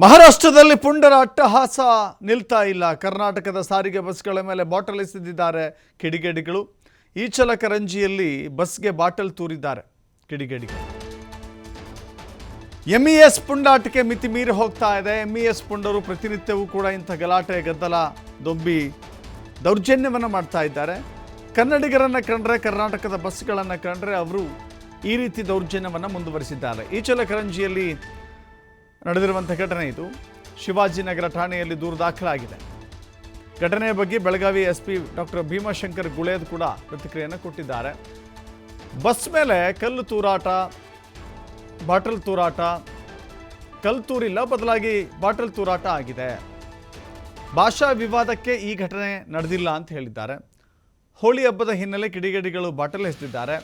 ಮಹಾರಾಷ್ಟ್ರದಲ್ಲಿ ಪುಂಡರ ಅಟ್ಟಹಾಸ ನಿಲ್ತಾ ಇಲ್ಲ. ಕರ್ನಾಟಕದ ಸಾರಿಗೆ ಬಸ್ಗಳ ಮೇಲೆ ಬಾಟಲ್ ಎಸೆದಿದ್ದಾರೆ ಕಿಡಿಗೇಡಿಗಳು. ಈಚಲಕರಂಜಿಯಲ್ಲಿ ಬಸ್ಗೆ ಬಾಟಲ್ ತೂರಿದ್ದಾರೆ ಕಿಡಿಗೇಡಿಗಳು. ಎಂಇಎಸ್ ಪುಂಡಾಟಕ್ಕೆ ಮಿತಿ ಮೀರಿ ಹೋಗ್ತಾ ಇದೆ. ಎಂಇಎಸ್ ಪುಂಡರು ಪ್ರತಿನಿತ್ಯವೂ ಕೂಡ ಇಂಥ ಗಲಾಟೆ, ಗದ್ದಲ, ದೊಂಬಿ ದೌರ್ಜನ್ಯವನ್ನು ಮಾಡ್ತಾ ಇದ್ದಾರೆ. ಕನ್ನಡಿಗರನ್ನು ಕಂಡ್ರೆ, ಕರ್ನಾಟಕದ ಬಸ್ಗಳನ್ನು ಕಂಡ್ರೆ ಅವರು ಈ ರೀತಿ ದೌರ್ಜನ್ಯವನ್ನು ಮುಂದುವರಿಸಿದ್ದಾರೆ. ಈಚಲಕರಂಜಿಯಲ್ಲಿ ನಡೆದಿರುವಂಥ ಘಟನೆ ಇದು. ಶಿವಾಜಿನಗರ ಠಾಣೆಯಲ್ಲಿ ದೂರು ದಾಖಲಾಗಿದೆ. ಘಟನೆಯ ಬಗ್ಗೆ Belagavi S P doctor Bhimashankar Guled ಕೂಡ ಪ್ರತಿಕ್ರಿಯೆಯನ್ನು ಕೊಟ್ಟಿದ್ದಾರೆ. ಬಸ್ ಮೇಲೆ ಕಲ್ಲು ತೂರಾಟ, ಬಾಟಲ್ ತೂರಾಟ, ಕಲ್ಲು ತೂರಿಲ್ಲ, ಬದಲಾಗಿ ಬಾಟಲ್ ತೂರಾಟ ಆಗಿದೆ. ಭಾಷಾ ವಿವಾದಕ್ಕೆ ಈ ಘಟನೆ ನಡೆದಿಲ್ಲ ಅಂತ ಹೇಳಿದ್ದಾರೆ. ಹೋಳಿ ಹಬ್ಬದ ಹಿನ್ನೆಲೆ ಕಿಡಿಗೇಡಿಗಳು ಬಾಟಲ್ ಎಸೆದಿದ್ದಾರೆ.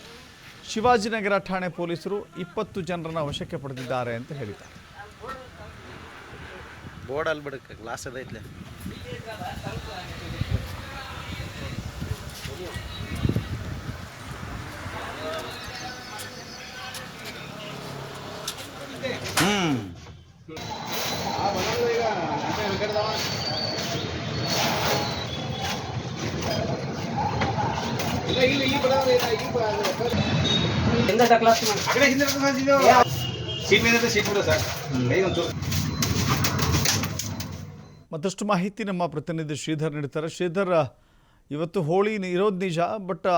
ಶಿವಾಜಿನಗರ ಠಾಣೆ ಪೊಲೀಸರು ಇಪ್ಪತ್ತು ಜನರನ್ನು ವಶಕ್ಕೆ ಪಡೆದಿದ್ದಾರೆ ಅಂತ ಹೇಳಿದ್ದಾರೆ. ಬೋರ್ಡ್ ಅಲ್ಲಿ ಬಿಡಕ್ಕೆ ಗ್ಲಾಸ್ ಅದೈತ್ಲೆ ಹ್ಮ್. ಸೀಟ್ ಮೇಲೆ ಸೀಟ್ ಬಿಡೋ ಸರ್. ಕೈ ಒಂಚೂರು ಮತ್ತಷ್ಟು ಮಾಹಿತಿ ನಮ್ಮ ಪ್ರತಿನಿಧಿ ಶ್ರೀಧರ್ ನೀಡ್ತಾರೆ ಶ್ರೀಧರ್, ಇವತ್ತು ಹೋಳಿ ಇರೋದು ನಿಜ, ಬಟ್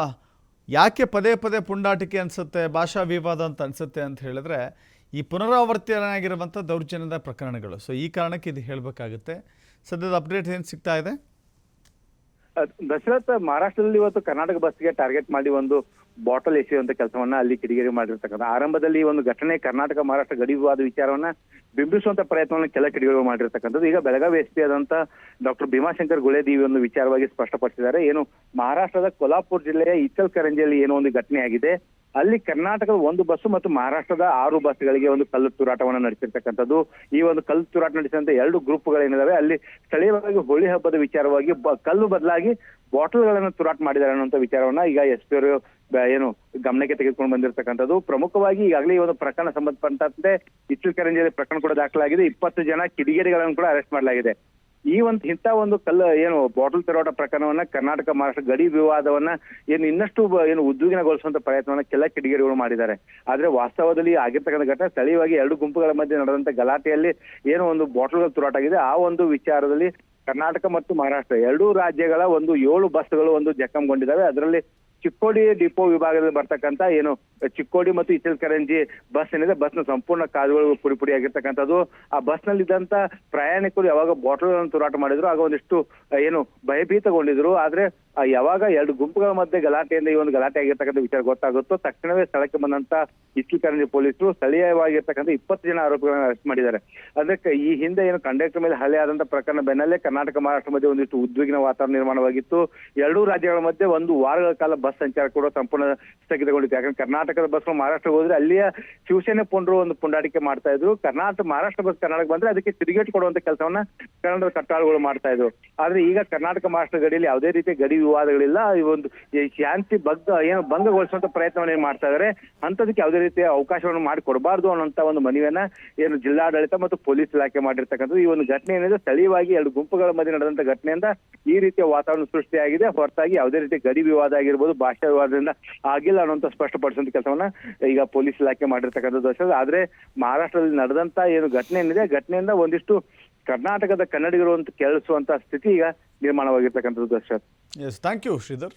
ಯಾಕೆ ಪದೇ ಪದೇ ಪುಂಡಾಟಿಕೆ ಅನಿಸುತ್ತೆ, ಭಾಷಾ ವಿವಾದ ಅಂತ ಅನಿಸುತ್ತೆ ಅಂತ ಹೇಳಿದ್ರೆ, ಈ ಪುನರಾವರ್ತನೆಯಾಗಿರುವಂಥ ದೌರ್ಜನ್ಯದ ಪ್ರಕರಣಗಳು. ಸೊ ಈ ಕಾರಣಕ್ಕೆ ಇದು ಹೇಳಬೇಕಾಗುತ್ತೆ. ಸದ್ಯದ ಅಪ್ಡೇಟ್ ಏನು ಸಿಗ್ತಾ ಇದೆ? ದಶರಥ್ ಮಹಾರಾಷ್ಟ್ರದಲ್ಲಿ ಇವತ್ತು ಕರ್ನಾಟಕ ಬಸ್ಗೆ ಟಾರ್ಗೆಟ್ ಮಾಡಿ ಒಂದು ಬಾಟಲ್ ಎಸೆಯುವಂತ ಕೆಲಸವನ್ನ ಅಲ್ಲಿ ಕಿಡಿಗೇರಿ ಮಾಡಿರ್ತಕ್ಕಂಥ ಆರಂಭದಲ್ಲಿ ಒಂದು ಘಟನೆ ಕರ್ನಾಟಕ ಮಹಾರಾಷ್ಟ್ರ ಗಡಿ ವಿವಾದ ವಿಚಾರವನ್ನ ಬಿಂಬಿಸುವಂತ ಪ್ರಯತ್ನವನ್ನ ಕೆಲ ಕಿಡಿಗೇರಿ ಮಾಡಿರ್ತಕ್ಕಂಥದ್ದು. ಈಗ ಬೆಳಗಾವಿ ಎಸ್ ಪಿ ಆದಂತ ಡಾಕ್ಟರ್ ಭೀಮಾಶಂಕರ್ ಗುಳೇದಿ ಒಂದು ವಿಚಾರವಾಗಿ ಸ್ಪಷ್ಟಪಡಿಸಿದ್ದಾರೆ. ಏನು ಮಹಾರಾಷ್ಟ್ರದ ಕೊಲ್ಹಾಪುರ ಜಿಲ್ಲೆಯ ಇಚಲ್ ಕರಂಜಿಯಲ್ಲಿ ಏನೋ ಒಂದು ಘಟನೆ ಆಗಿದೆ. ಅಲ್ಲಿ ಕರ್ನಾಟಕದ ಒಂದು ಬಸ್ಸು ಮತ್ತು ಮಹಾರಾಷ್ಟ್ರದ ಆರು ಬಸ್ಗಳಿಗೆ ಒಂದು ಕಲ್ಲು ತೂರಾಟವನ್ನು ನಡೆಸಿರ್ತಕ್ಕಂಥದ್ದು. ಈ ಒಂದು ಕಲ್ಲು ತೂರಾಟ ನಡೆಸಿದಂತ ಎರಡು ಗ್ರೂಪ್ಗಳೇನಿದಾವೆ, ಅಲ್ಲಿ ಸ್ಥಳೀಯವಾಗಿ ಹೋಳಿ ಹಬ್ಬದ ವಿಚಾರವಾಗಿ ಕಲ್ಲು ಬದಲಾಗಿ ಬಾಟಲ್ಗಳನ್ನು ತೂರಾಟ ಮಾಡಿದ್ದಾರೆ ಅನ್ನುವಂಥ ವಿಚಾರವನ್ನ ಈಗ ಎಸ್ ಪಿ ಅವರು ಏನು ಗಮನಕ್ಕೆ ತೆಗೆದುಕೊಂಡು ಬಂದಿರತಕ್ಕಂಥದ್ದು. ಪ್ರಮುಖವಾಗಿ ಈಗಾಗಲೇ ಒಂದು ಪ್ರಕರಣ ಸಂಬಂಧಪಟ್ಟಂತೆ ಇಚ್ಚು ಕರಂಜಿಯಲ್ಲಿ ಪ್ರಕರಣ ಕೂಡ ದಾಖಲಾಗಿದೆ. ಇಪ್ಪತ್ತು ಜನ ಕಿಡಿಗೇಡಿಗಳನ್ನು ಕೂಡ ಅರೆಸ್ಟ್ ಮಾಡಲಾಗಿದೆ. ಈ ಒಂದು ಇಂಥ ಒಂದು ಕಲ್ಲು, ಏನು ಬಾಟಲ್ ತೆರೋಟ ಪ್ರಕರಣವನ್ನ ಕರ್ನಾಟಕ ಮಹಾರಾಷ್ಟ್ರ ಗಡಿ ವಿವಾದವನ್ನ ಏನು ಇನ್ನಷ್ಟು ಏನು ಉದ್ವಿಗ್ನಗೊಳಿಸುವಂತ ಪ್ರಯತ್ನವನ್ನ ಕೆಲ ಕಿಡಿಗೇಡಿಗಳು ಮಾಡಿದ್ದಾರೆ. ಆದ್ರೆ ವಾಸ್ತವದಲ್ಲಿ ಆಗಿರ್ತಕ್ಕಂಥ ಘಟನೆ ಸ್ಥಳೀಯವಾಗಿ ಎರಡು ಗುಂಪುಗಳ ಮಧ್ಯೆ ನಡೆದಂತ ಗಲಾಟೆಯಲ್ಲಿ ಏನೋ ಒಂದು ಬಾಟಲ್ಗಳು ತುರಾಟಾಗಿದೆ ಆ ಒಂದು ವಿಚಾರದಲ್ಲಿ ಕರ್ನಾಟಕ ಮತ್ತು ಮಹಾರಾಷ್ಟ್ರ ಎರಡೂ ರಾಜ್ಯಗಳ ಒಂದು ಏಳು ಬಸ್ಗಳು ಒಂದು ಜಖಂಗೊಂಡಿದ್ದಾವೆ. ಅದರಲ್ಲಿ ಚಿಕ್ಕೋಡಿ ಡಿಪೋ ವಿಭಾಗದಲ್ಲಿ ಬರ್ತಕ್ಕಂತ ಏನು ಚಿಕ್ಕೋಡಿ ಮತ್ತು ಇಚಲಕರಂಜಿ ಬಸ್ ಏನಿದೆ, ಬಸ್ನ ಸಂಪೂರ್ಣ ಕಾದುಗಳು ಪುಡಿ ಪುಡಿ ಆಗಿರ್ತಕ್ಕಂಥದ್ದು. ಆ ಬಸ್ನಲ್ಲಿ ಇದ್ದಂತ ಪ್ರಯಾಣಿಕರು ಯಾವಾಗ ಬಾಟಲ್ ತೂರಾಟ ಮಾಡಿದ್ರು, ಆಗ ಒಂದಿಷ್ಟು ಏನು ಭಯಭೀತಗೊಂಡಿದ್ರು. ಆದ್ರೆ ಯಾವಾಗ ಎರಡು ಗುಂಪುಗಳ ಮಧ್ಯೆ ಗಲಾಟೆಯಿಂದ ಈ ಒಂದು ಗಲಾಟೆ ಆಗಿರ್ತಕ್ಕಂಥ ವಿಚಾರ ಗೊತ್ತಾಗುತ್ತೋ ತಕ್ಷಣವೇ ಸ್ಥಳಕ್ಕೆ ಬಂದಂತ ಇಚಲಕರಂಜಿ ಪೊಲೀಸರು ಸ್ಥಳೀಯವಾಗಿರ್ತಕ್ಕಂಥ ಇಪ್ಪತ್ತು ಜನ ಆರೋಪಿಗಳನ್ನು ಅರೆಸ್ಟ್ ಮಾಡಿದ್ದಾರೆ. ಅದಕ್ಕೆ ಈ ಹಿಂದೆ ಏನು ಕಂಡಕ್ಟರ್ ಮೇಲೆ ಹಲ್ಲೆ ಆದಂತ ಪ್ರಕರಣ ಬೆನ್ನಲ್ಲೇ ಕರ್ನಾಟಕ ಮಹಾರಾಷ್ಟ್ರ ಮಧ್ಯೆ ಒಂದಿಷ್ಟು ಉದ್ವಿಗ್ನ ವಾತಾವರಣ ನಿರ್ಮಾಣವಾಗಿತ್ತು. ಎರಡೂ ರಾಜ್ಯಗಳ ಮಧ್ಯೆ ಒಂದು ವಾರಗಳ ಕಾಲ ಬಸ್ ಸಂಚಾರ ಕೂಡ ಸಂಪೂರ್ಣ ಸ್ಥಗಿತಗೊಂಡಿತ್ತು. ಯಾಕಂದ್ರೆ ಕರ್ನಾಟಕದ ಬಸ್ ಮಹಾರಾಷ್ಟ್ರಕ್ಕೆ ಹೋದ್ರೆ ಅಲ್ಲಿಯ ಶಿವಸೇನೆ ಪುಂಡ್ರು ಒಂದು ಪುಂಡಾಟಿಕೆ ಮಾಡ್ತಾ ಇದ್ರು. ಕರ್ನಾಟಕ, ಮಹಾರಾಷ್ಟ್ರ ಬಸ್ ಕರ್ನಾಟಕ ಬಂದ್ರೆ ಅದಕ್ಕೆ ತಿರುಗೇಟು ಕೊಡುವಂತ ಕೆಲಸವನ್ನ ಕನ್ನಡದ ಕಟ್ಟಾಳುಗಳು ಮಾಡ್ತಾ ಇದ್ರು. ಆದ್ರೆ ಈಗ ಕರ್ನಾಟಕ, ಮಹಾರಾಷ್ಟ್ರ ಗಡಿಯಲ್ಲಿ ಯಾವುದೇ ರೀತಿಯ ಗಡಿ ವಿವಾದಗಳಿಲ್ಲ, ಈ ಒಂದು ಈ ಶಾಂತಿ ಭಗ್ ಏನು ಭಂಗಗೊಳಿಸುವಂತ ಪ್ರಯತ್ನವನ್ನು ಏನ್ ಮಾಡ್ತಾ ಇದಾರೆ ಅಂತದಕ್ಕೆ ಯಾವುದೇ ರೀತಿಯ ಅವಕಾಶವನ್ನು ಮಾಡಿ ಕೊಡಬಾರ್ದು ಅನ್ನೋಂತ ಒಂದು ಮನವಿಯನ್ನ ಏನು ಜಿಲ್ಲಾಡಳಿತ ಮತ್ತು ಪೊಲೀಸ್ ಇಲಾಖೆ ಮಾಡಿರ್ತಕ್ಕಂಥದ್ದು. ಈ ಒಂದು ಘಟನೆ ಏನಿದೆ, ಸ್ಥಳೀಯವಾಗಿ ಎರಡು ಗುಂಪುಗಳ ಮಧ್ಯೆ ನಡೆದಂತ ಘಟನೆಯಿಂದ ಈ ರೀತಿಯ ವಾತಾವರಣ ಸೃಷ್ಟಿಯಾಗಿದೆ. ಹೊರತಾಗಿ ಯಾವುದೇ ರೀತಿಯ ಗಡಿ ವಿವಾದ ಆಗಿರ್ಬೋದು, ಭಾಷಾ ವಿವಾದದಿಂದ ಆಗಿಲ್ಲ ಅನ್ನೋಂತ ಸ್ಪಷ್ಟಪಡಿಸುವಂತ ಕೆಲಸವನ್ನ ಈಗ ಪೊಲೀಸ್ ಇಲಾಖೆ ಮಾಡಿರ್ತಕ್ಕಂಥದ್ದು ಆದ್ರೆ ಮಹಾರಾಷ್ಟ್ರದಲ್ಲಿ ನಡೆದಂತ ಏನು ಘಟನೆ ಏನಿದೆ, ಘಟನೆಯಿಂದ ಒಂದಿಷ್ಟು ಕರ್ನಾಟಕದ ಕನ್ನಡಿಗರು ಅಂತ ಕೇಳಿಸುವಂತ ಸ್ಥಿತಿ ಈಗ ನಿರ್ಮಾಣವಾಗಿರ್ತಕ್ಕಂಥದ್ದು Darshak yes thank you Shridhar